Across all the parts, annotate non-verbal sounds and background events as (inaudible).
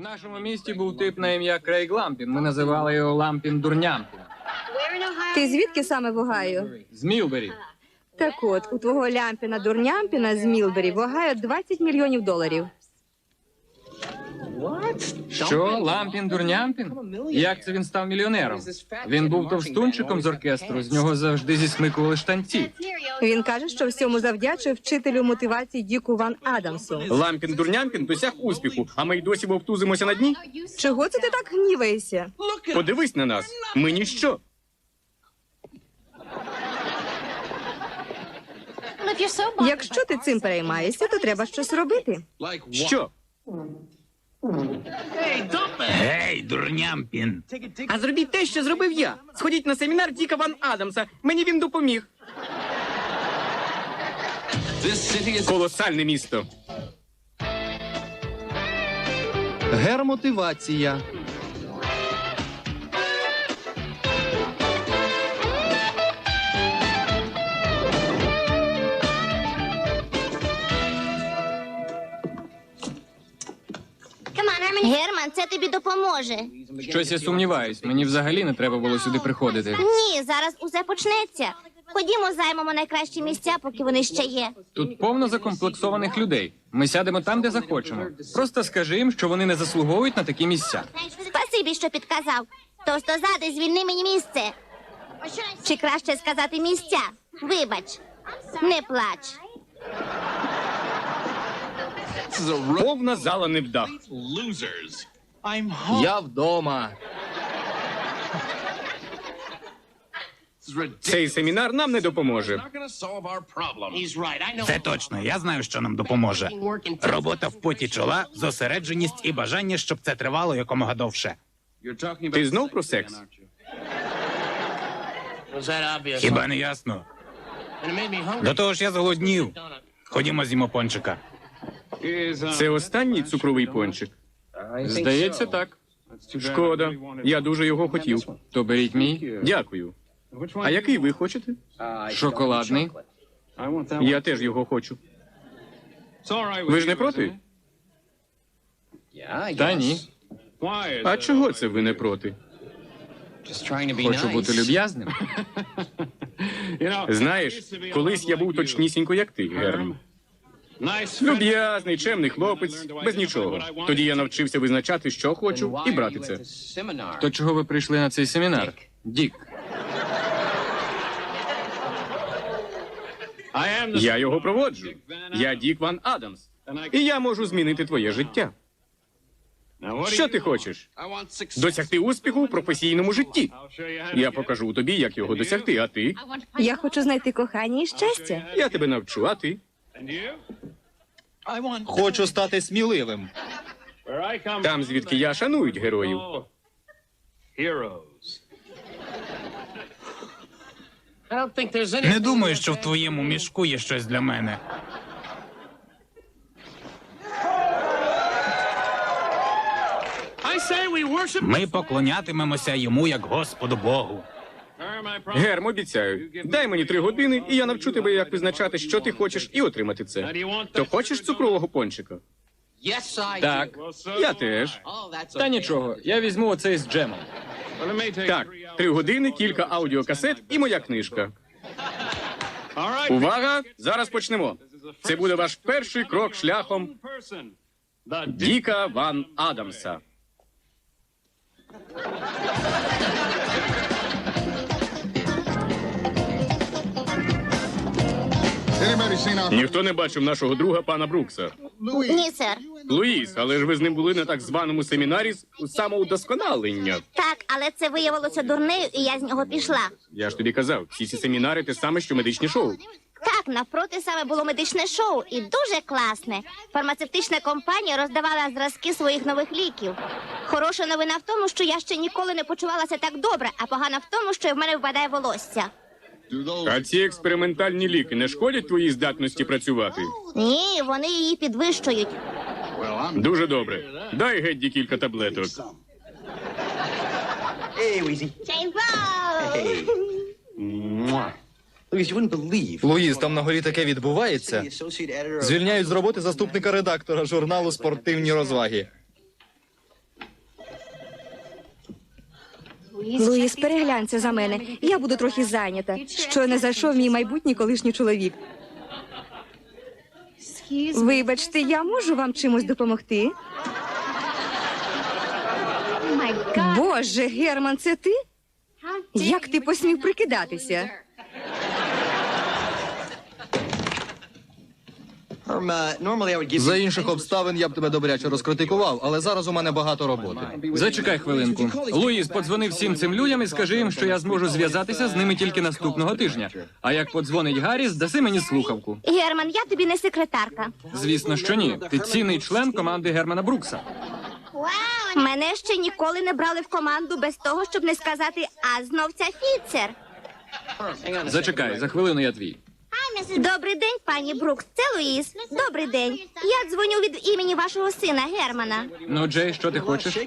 В нашому місті був тип на ім'я Крейг Лампін. Ми називали його Лампін Дурнямпін. Ти звідки саме в Огайо? З Мілбері. Так от, у твого лямпіна дурнямпіна з Мілбері в Огайо 20 мільйонів доларів. Що? Лампін Дурнямпін? Як це він став мільйонером? Він був товстунчиком з оркестру, з нього завжди зісмикували штанці. Він каже, що всьому завдячує вчителю мотивації Діку Ван Адамсу. Лампін дурнямпін досяг успіху, а ми й досі вовтузимося на дні. Чого це ти так гніваєшся? Подивись на нас. Ми ніщо. Якщо ти цим переймаєшся, то треба щось робити. Що? Гей, дурнямпін. А зробіть те, що зробив я. Сходіть на семінар Діка Ван Адамса. Мені він допоміг. Колосальне місто. Гермотивація. Герман, це тобі допоможе. Щось я сумніваюсь. Мені взагалі не треба було сюди приходити. Ні, зараз усе почнеться. Ходімо, займемо найкращі місця, поки вони ще є. Тут повно закомплексованих людей. Ми сядемо там, де захочемо. Просто скажи їм, що вони не заслуговують на такі місця. Спасибі, що підказав. Товстозади, звільни мені місце. Чи краще сказати місця? Вибач, не плач. Повна зала невдах. Я вдома. Цей семінар нам не допоможе. Це точно. Я знаю, що нам допоможе. Робота в поті чола, зосередженість і бажання, щоб це тривало якомога довше. Ти знов про секс? Хіба не ясно? До того ж я зголоднів. Ходімо з'їмо пончика. Це останній цукровий пончик. Здається, так. Шкода. Я дуже його хотів. То беріть мій Дякую. А який ви хочете? шоколадний. Я теж його хочу. Ви ж не проти? Та ні. А чого це ви не проти? Хочу бути люб'язним. (laughs) Знаєш, колись я був точнісінько, як ти, Герм. Люб'язний, чемний хлопець, без нічого. Тоді я навчився визначати, що хочу, і брати це. То чого ви прийшли на цей семінар? Дік. Я його проводжу. Я Дік Ван Адамс. І я можу змінити твоє життя. Що ти хочеш? Досягти успіху в професійному житті. Я покажу тобі, як його досягти, а ти? Я хочу знайти кохання і щастя. Я тебе навчу, а ти? Хочу стати сміливим. Там, звідки я шанують героїв. Не думаю, що в твоєму мішку є щось для мене. Ми поклонятимемося йому як Господу Богу. Герм, обіцяю, дай мені три години, і я навчу тебе, як визначати, що ти хочеш, і отримати це. То хочеш цукрового пончика? Так. Я теж. Та нічого, я візьму оцей з джемом. Так, три години, кілька аудіокасет і моя книжка. Увага! Зараз почнемо. Це буде ваш перший крок шляхом Діка Ван Адамса. Ніхто не бачив нашого друга пана Брукса. Ні, сер. Луїс, але ж ви з ним були на так званому семінарі з самоудосконалення. Так, але це виявилося дурнею, і я з нього пішла. Я ж тобі казав, всі ці семінари те саме, що медичні шоу. Так, навпроти саме було медичне шоу, і дуже класне. Фармацевтична компанія роздавала зразки своїх нових ліків. Хороша новина в тому, що я ще ніколи не почувалася так добре, а погана в тому, що в мене випадає волосся. А ці експериментальні ліки не шкодять твоїй здатності працювати? Ні, вони її підвищують. Дуже добре. Дай Гедді кілька таблеток. Луїс, там на горі таке відбувається. Звільняють з роботи заступника редактора журналу Спортивні розваги. Луїс, переглянься за мене. Я буду трохи зайнята. Що не зайшов мій майбутній колишній чоловік. Вибачте, я можу вам чимось допомогти? Боже, Герман, це ти? Як ти посмів прикидатися? За інших обставин я б тебе добряче розкритикував, але зараз у мене багато роботи. Зачекай хвилинку. Луїс, подзвони всім цим людям і скажи їм, що я зможу зв'язатися з ними тільки наступного тижня. А як подзвонить Гарріс, даси мені слухавку. Герман, я тобі не секретарка. Звісно, що ні. Ти цінний член команди Германа Брукса. Мене ще ніколи не брали в команду без того, щоб не сказати, а знов ця Фіцер. Зачекай, за хвилину я твій. Добрий день, пані Брукс. Це Луїс. Добрий день. Я дзвоню від імені вашого сина Германа. Ну, Джей, що ти хочеш?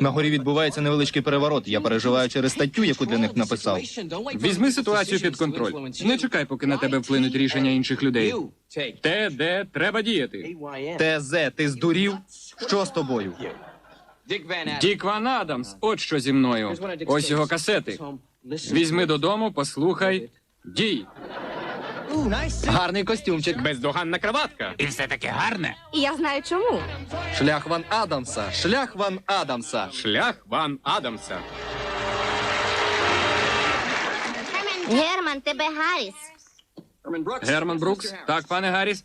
На горі відбувається невеличкий переворот. Я переживаю через статтю, яку для них написав. Візьми ситуацію під контроль. Не чекай, поки на тебе вплинуть рішення інших людей. Те, де треба діяти. ТЗ, ти здурів? Що з тобою? Дік Ван Адамс, от що зі мною. Ось його касети. Візьми додому, послухай. Дій. Гарний костюмчик. Бездоганна краватка. І все таки гарне. І я знаю чому. Шлях Ван Адамса. Шлях Ван Адамса. Шлях Ван Адамса. Герман, тебе Гарріс. Герман Брукс. Так, пане Гарріс.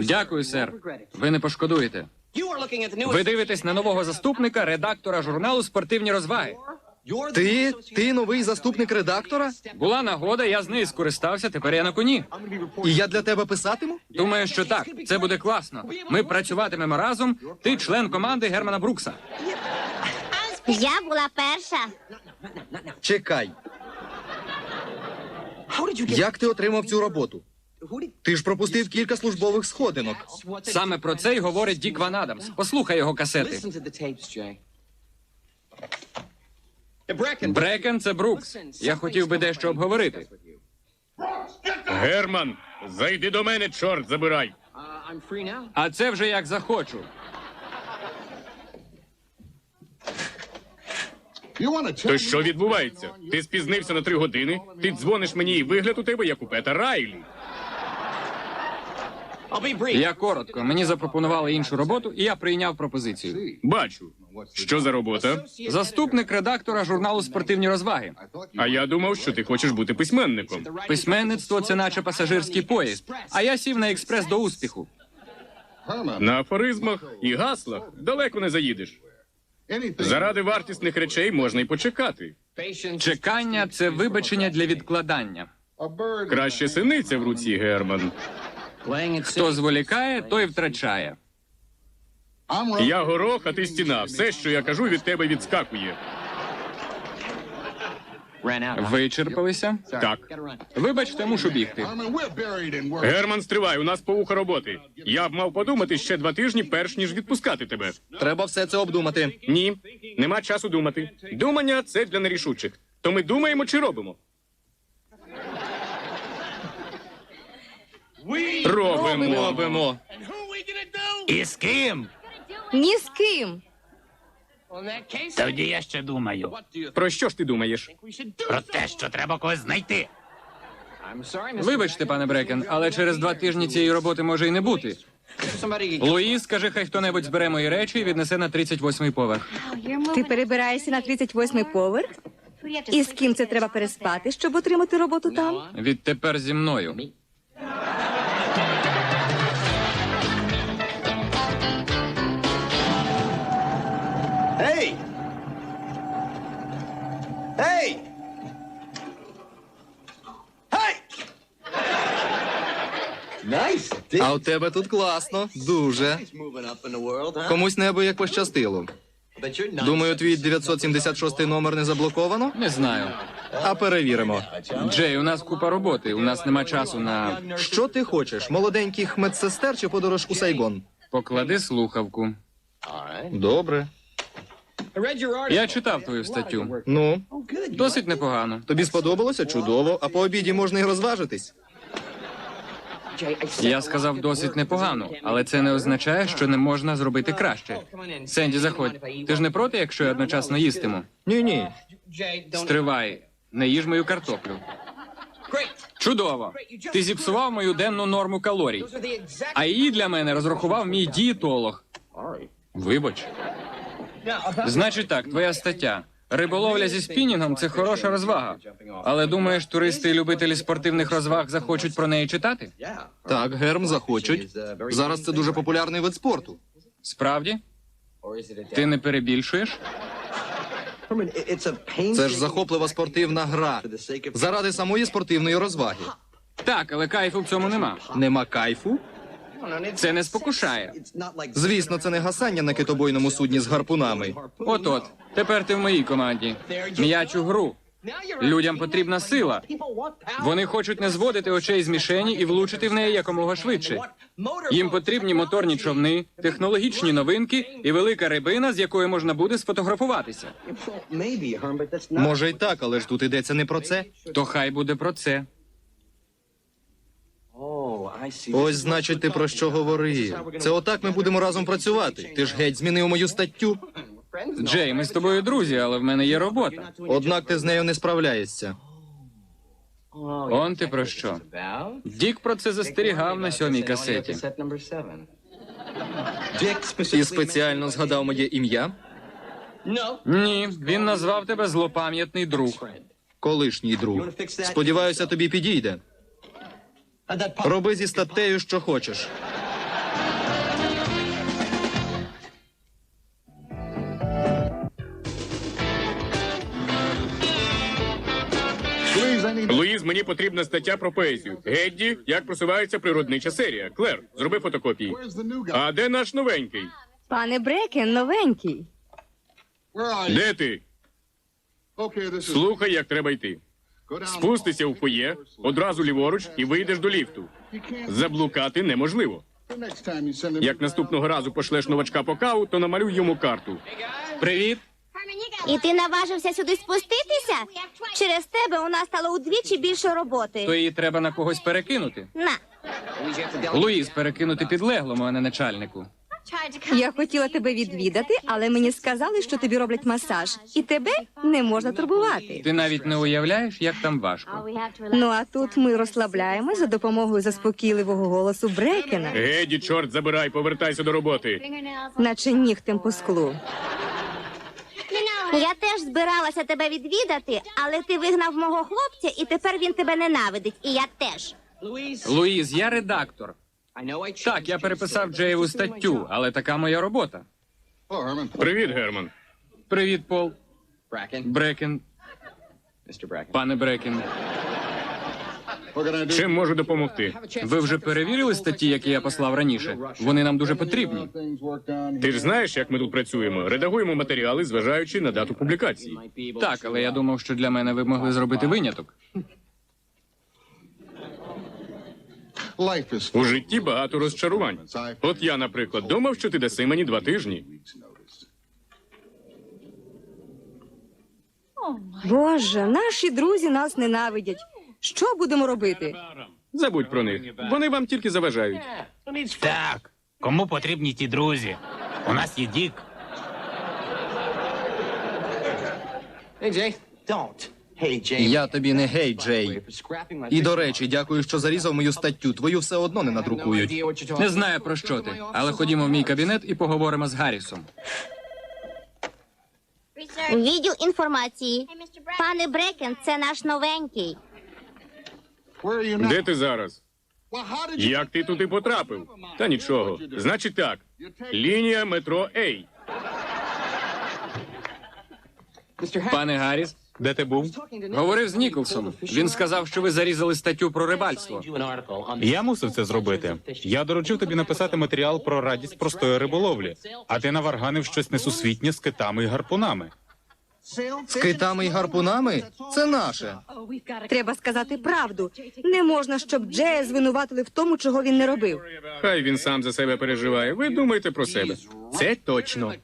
Дякую, сер. Ви не пошкодуєте. Ви дивитесь на нового заступника, редактора журналу Спортивні розваги. Ти? Ти новий заступник редактора? Була нагода, я з неї скористався. Тепер я на коні. І я для тебе писатиму? Думаю, що так. Це буде класно. Ми працюватимемо разом. Ти член команди Германа Брукса. Я була перша. Чекай. Як ти отримав цю роботу? Ти ж пропустив кілька службових сходинок. Саме про це й говорить Дік Ван Адамс. Послухай його касети. Брекен це Брукс. Я хотів би дещо обговорити. Герман, зайди до мене, чорт забирай. А це вже як захочу. То що відбувається? Ти спізнився на три години, ти дзвониш мені і вигляд у тебе, як у Пета Райлі. Я коротко. Мені запропонували іншу роботу, і я прийняв пропозицію. Бачу. Що за робота? Заступник редактора журналу Спортивні розваги. А я думав, що ти хочеш бути письменником. Письменництво це наче пасажирський поїзд. А я сів на експрес до успіху. На афоризмах і гаслах далеко не заїдеш. Заради вартісних речей можна й почекати. Чекання це вибачення для відкладання. Краще синиця в руці, Герман. Хто зволікає, той втрачає. Я горох, а ти стіна. Все, що я кажу, від тебе відскакує. Вичерпалися? Так. Вибачте, мушу бігти. Герман, стривай, у нас повуха роботи. Я б мав подумати ще два тижні, перш ніж відпускати тебе. Треба все це обдумати. Ні, нема часу думати. Думання це для нерішучих. То ми думаємо чи робимо? Робимо. Робимо. І з ким? Ні з ким. Тоді я ще думаю Про що ж ти думаєш? про те, що треба когось знайти. Вибачте, пане Брекен, але через два тижні цієї роботи може і не бути. Луїс, скажи, хай хто-небудь збере мої речі і віднесе на 38-й поверх. Ти перебираєшся на 38-й поверх? І з ким це треба переспати, щоб отримати роботу там? Відтепер зі мною. Hey! Hey! Nice. А у тебе тут класно. Дуже. Комусь неабияк пощастило. But you're not. Думаю, твій 976 номер не заблоковано? Не знаю. А перевіримо. Джей, у нас купа роботи. У нас нема часу на Що ти хочеш? Молоденьких медсестер чи подорож у Сайгон? поклади слухавку. Добре. Я читав твою статтю. Ну, Досить непогано. тобі сподобалося? Чудово. А по обіді можна і розважитись. Я сказав досить непогано, але це не означає, що не можна зробити краще. Сенді, заходь. Ти ж не проти, якщо я одночасно їстиму? Ні, ні. Стривай, не їж мою картоплю. Чудово! Ти зіпсував мою денну норму калорій, а її для мене розрахував мій дієтолог. Вибач. Значить так, твоя стаття. Риболовля зі спінінгом це хороша розвага. Але думаєш, туристи і любителі спортивних розваг захочуть про неї читати? Так, герм захочуть. Зараз це дуже популярний вид спорту. Справді? Ти не перебільшуєш? Це ж захоплива спортивна гра. Заради самої спортивної розваги. Так, але кайфу в цьому нема. Нема кайфу? Це не спокушає. Звісно, це не гасання на китобойному судні з гарпунами. От-от, тепер ти в моїй команді. М'ячу гру. Людям потрібна сила. Вони хочуть не зводити очей з мішені і влучити в неї якомога швидше. Їм потрібні моторні човни, технологічні новинки і велика рибина, з якою можна буде сфотографуватися. Може й так, але ж тут йдеться не про це. То хай буде про це. Ось, значить, ти про що говорив. Це отак ми будемо разом працювати. Ти ж геть змінив мою статтю. Джей, ми з тобою друзі, але в мене є робота. Однак ти з нею не справляєшся. Он ти про що? Дік про це застерігав на сьомій касеті. І спеціально згадав моє ім'я. Ні, він назвав тебе злопам'ятний друг. Колишній друг. Сподіваюся, тобі підійде. Роби зі статтею, що хочеш. Луїз, мені потрібна стаття про поезію. Гедді, як просувається природнича серія. Клер, зроби фотокопії. А де наш новенький? Пане Брекен, новенький. Де ти? Слухай, як треба йти. Спустися у фоє, одразу ліворуч і вийдеш до ліфту. Заблукати неможливо. Як наступного разу пошлеш новачка по каву, то намалюй йому карту. Привіт. І ти наважився сюди спуститися? Через тебе у нас стало удвічі більше роботи. То її треба на когось перекинути. На. Луїз перекинути підлеглому, а не начальнику. Я хотіла тебе відвідати, але мені сказали, що тобі роблять масаж, і тебе не можна турбувати. Ти навіть не уявляєш, як там важко. Ну а тут ми розслабляємось за допомогою заспокійливого голосу Брекена, Геді, чорт, забирай, повертайся до роботи. наче нігтем по склу. Я теж збиралася тебе відвідати, але ти вигнав мого хлопця, і тепер він тебе ненавидить. І я теж. Луїз, я редактор. Так, я переписав Джеєву статтю, але така моя робота. Привіт, Герман. Привіт, Пол. Брекен. Пане Брекен. Чим можу допомогти? Ви вже перевірили статті, які я послав раніше? Вони нам дуже потрібні. Ти ж знаєш, як ми тут працюємо. Редагуємо матеріали, зважаючи на дату публікації. Так, але я думав, що для мене ви могли зробити виняток. У житті багато розчарувань. От я, наприклад, думав, що ти даси мені два тижні. Боже, наші друзі нас ненавидять. Що будемо робити? Забудь про них. Вони вам тільки заважають. Так. Кому потрібні ті друзі? У нас є Дік. Я тобі не гей, Джей. І до речі, дякую, що зарізав мою статтю. Твою все одно не надрукують. Не знаю про що ти, але ходімо в мій кабінет і поговоримо з Гаррісом. Відділ інформації. Пане Брекен, це наш новенький. Де ти зараз? Як ти туди потрапив? Та нічого. Значить так. Лінія метро Ей. Пане Гарріс, Де ти був? говорив з Ніколсом. Він сказав, що ви зарізали статтю про рибальство. Я мусив це зробити. Я доручив тобі написати матеріал про радість простої риболовлі, а ти наварганив щось несусвітнє з китами і гарпунами. З китами і гарпунами? Це наше. Треба сказати правду. Не можна, щоб Джея звинуватили в тому, чого він не робив. Хай він сам за себе переживає. Ви думайте про себе. Це точно.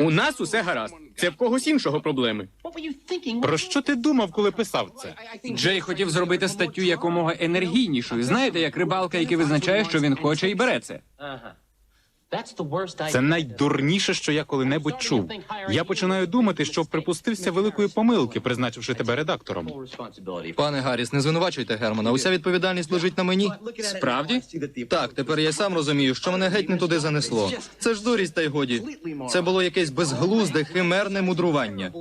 У нас усе гаразд. Це в когось іншого проблеми. Про що ти думав, коли писав це? Джей хотів зробити статтю якомога енергійнішою. Знаєте, як рибалка, який визначає, що він хоче, і бере це. Це найдурніше, що я коли-небудь чув. Я починаю думати, що припустився великої помилки, призначивши тебе редактором. Пане Гарріс, не звинувачуйте Германа. Уся відповідальність лежить на мені. Справді? Так, тепер я сам розумію, що мене геть не туди занесло. Це ж дурість, та й годі. Це було якесь безглузде, химерне мудрування.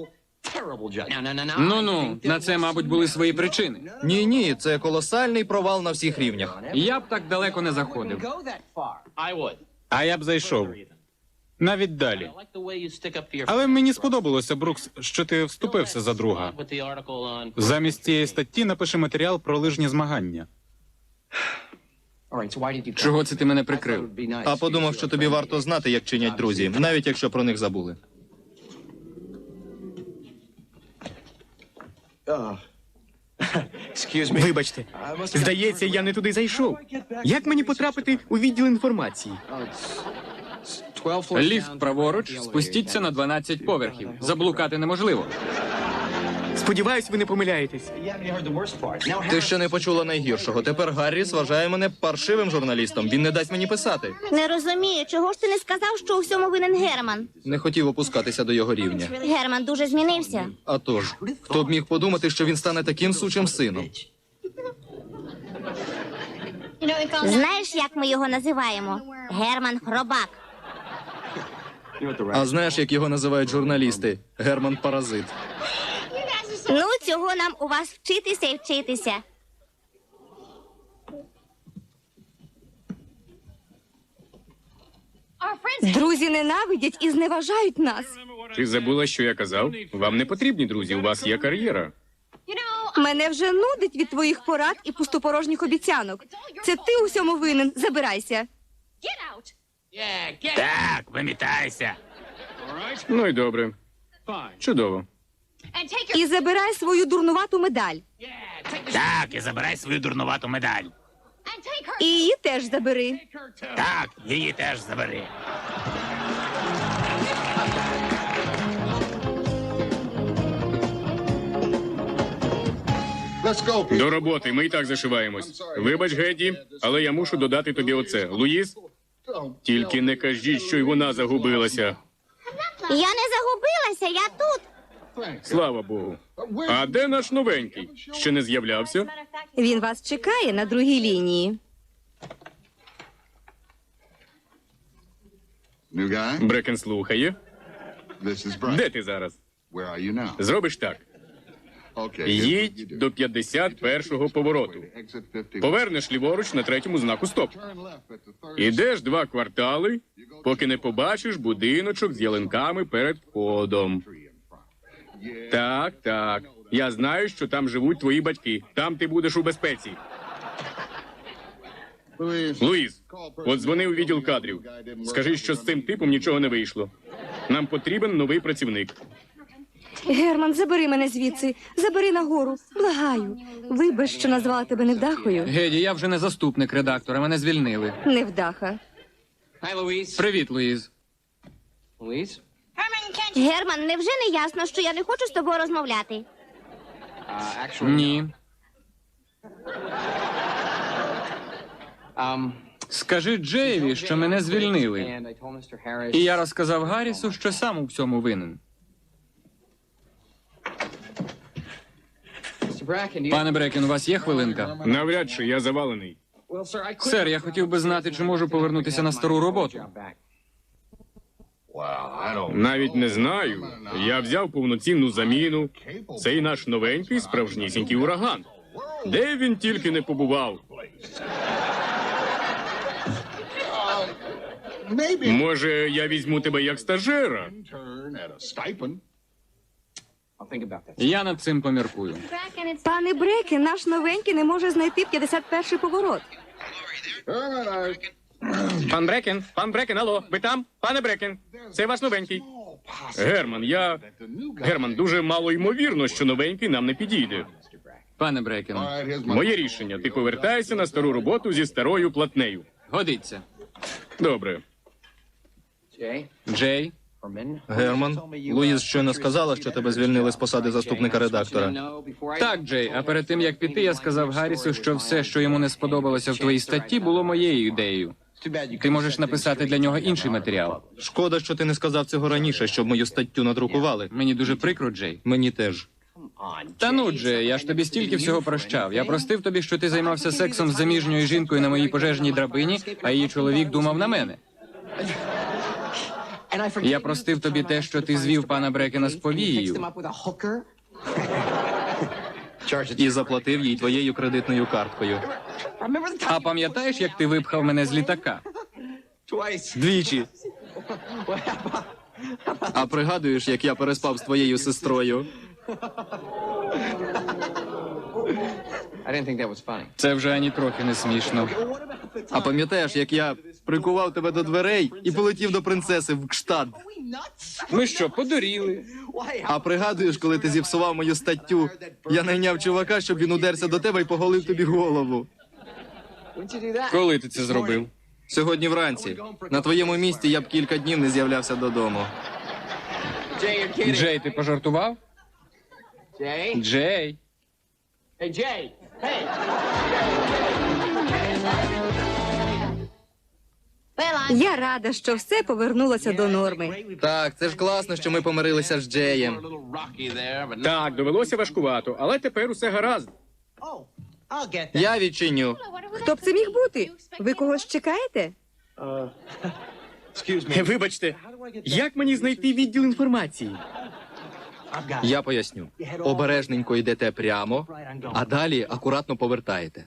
Ну ну, на це, мабуть, були свої причини. Ні, ні, це колосальний провал на всіх рівнях. Я б так далеко не заходив. А я б зайшов навіть далі. Але мені сподобалося, Брукс, що ти вступився за друга. Замість цієї статті напиши матеріал про лижні змагання. Чого це ти мене прикрив? А подумав, що тобі варто знати, як чинять друзі, навіть якщо про них забули. Вибачте, здається, я не туди зайшов. Як мені потрапити у відділ інформації? Ліфт праворуч, спустіться на 12 поверхів. Заблукати неможливо. Сподіваюсь, ви не помиляєтесь. Ти ще не почула найгіршого. Тепер Гарріс вважає мене паршивим журналістом. Він не дасть мені писати. Не розумію, чого ж ти не сказав, що у всьому винен Герман? Не хотів опускатися до його рівня. Герман дуже змінився. А тож, хто б міг подумати, що він стане таким сучим сином? Знаєш, як ми його називаємо? Герман Хробак. А знаєш, як його називають журналісти? Герман Паразит. Ну, цього нам у вас вчитися і вчитися. Друзі ненавидять і зневажають нас. Ти забула, що я казав? Вам не потрібні друзі, у вас є кар'єра. Мене вже нудить від твоїх порад і пустопорожніх обіцянок. Це ти у всьому винен. Забирайся. Так, вимітайся. Ну і добре. Чудово. І забирай свою дурнувату медаль. Так, і забирай свою дурнувату медаль. І її теж забери. Так, її теж забери. До роботи, ми і так зашиваємось. Вибач, Геді, але я мушу додати тобі оце. Луїс, тільки не кажіть, що й вона загубилася. Я не загубилася, я тут. Слава Богу. А де наш новенький? Ще не з'являвся? Він вас чекає на другій лінії. Брекен слухає. Де ти зараз? Зробиш так. Їдь до 51-го повороту. Повернеш ліворуч на третьому знаку стоп. Ідеш два квартали, поки не побачиш будиночок з ялинками перед входом. Так, так. Я знаю, що там живуть твої батьки. Там ти будеш у безпеці. Луїз, от дзвони у відділ кадрів. Скажи, що з цим типом нічого не вийшло. Нам потрібен новий працівник. Герман, забери мене звідси. Забери нагору. Благаю. Вибач, що назвала тебе невдахою. Геді, я вже не заступник редактора, мене звільнили. Невдаха. Привіт, Луїз. Герман, невже не ясно, що я не хочу з тобою розмовляти? Ні. Скажи Джеєві, що мене звільнили. І я розказав Гаррісу, що сам у всьому винен. Пане Брекен, у вас є хвилинка? Навряд чи я завалений. Сер, я хотів би знати, чи можу повернутися на стару роботу. Навіть не знаю. Я взяв повноцінну заміну. Цей наш новенький справжнісінький ураган. Де він тільки не побував? Може, я візьму тебе як стажера? Я над цим поміркую. Пане Бреке, наш новенький не може знайти 51-й поворот. Пан Брекен, пан Брекен, алло, ви там? Пане Брекен, це ваш новенький. Герман, я. Герман, дуже мало ймовірно, що новенький нам не підійде. Пане Брекен. Моє рішення. Ти повертаєшся на стару роботу зі старою платнею. годиться. Добре. Джей, Герман, Луїз щойно сказала, що тебе звільнили з посади заступника редактора. Так, Джей, а перед тим як піти, я сказав Гаррісу, що все, що йому не сподобалося в твоїй статті, було моєю ідеєю. Ти можеш написати для нього інший матеріал. Шкода, що ти не сказав цього раніше, щоб мою статтю надрукували. Мені дуже прикро, Джей. Мені теж. Та ну, Джей, я ж тобі стільки всього прощав. Я простив тобі, що ти займався сексом з заміжньою жінкою на моїй пожежній драбині, а її чоловік думав на мене. Я простив тобі те, що ти звів пана Брекена з повією. І заплатив їй твоєю кредитною карткою. А пам'ятаєш, як ти випхав мене з літака? Двічі. А пригадуєш, як я переспав з твоєю сестрою? Це вже ані трохи не смішно. А пам'ятаєш, як я прикував тебе до дверей і полетів до принцеси в Кштадт? Ми що, подуріли? А пригадуєш, коли ти зіпсував мою статтю? Я найняв чувака, щоб він удерся до тебе і поголив тобі голову. Коли ти це зробив? Сьогодні вранці. На твоєму місці я б кілька днів не з'являвся додому. Джей, ти пожартував? Джей. Я рада, що все повернулося до норми. Так, це ж класно, що ми помирилися з Джеєм. Так, довелося важкувато, але тепер усе гаразд. Я відчиню. Хто б це міг бути? Ви когось чекаєте? Вибачте, як мені знайти відділ інформації? Я поясню. Обережненько йдете прямо, а далі акуратно повертаєте.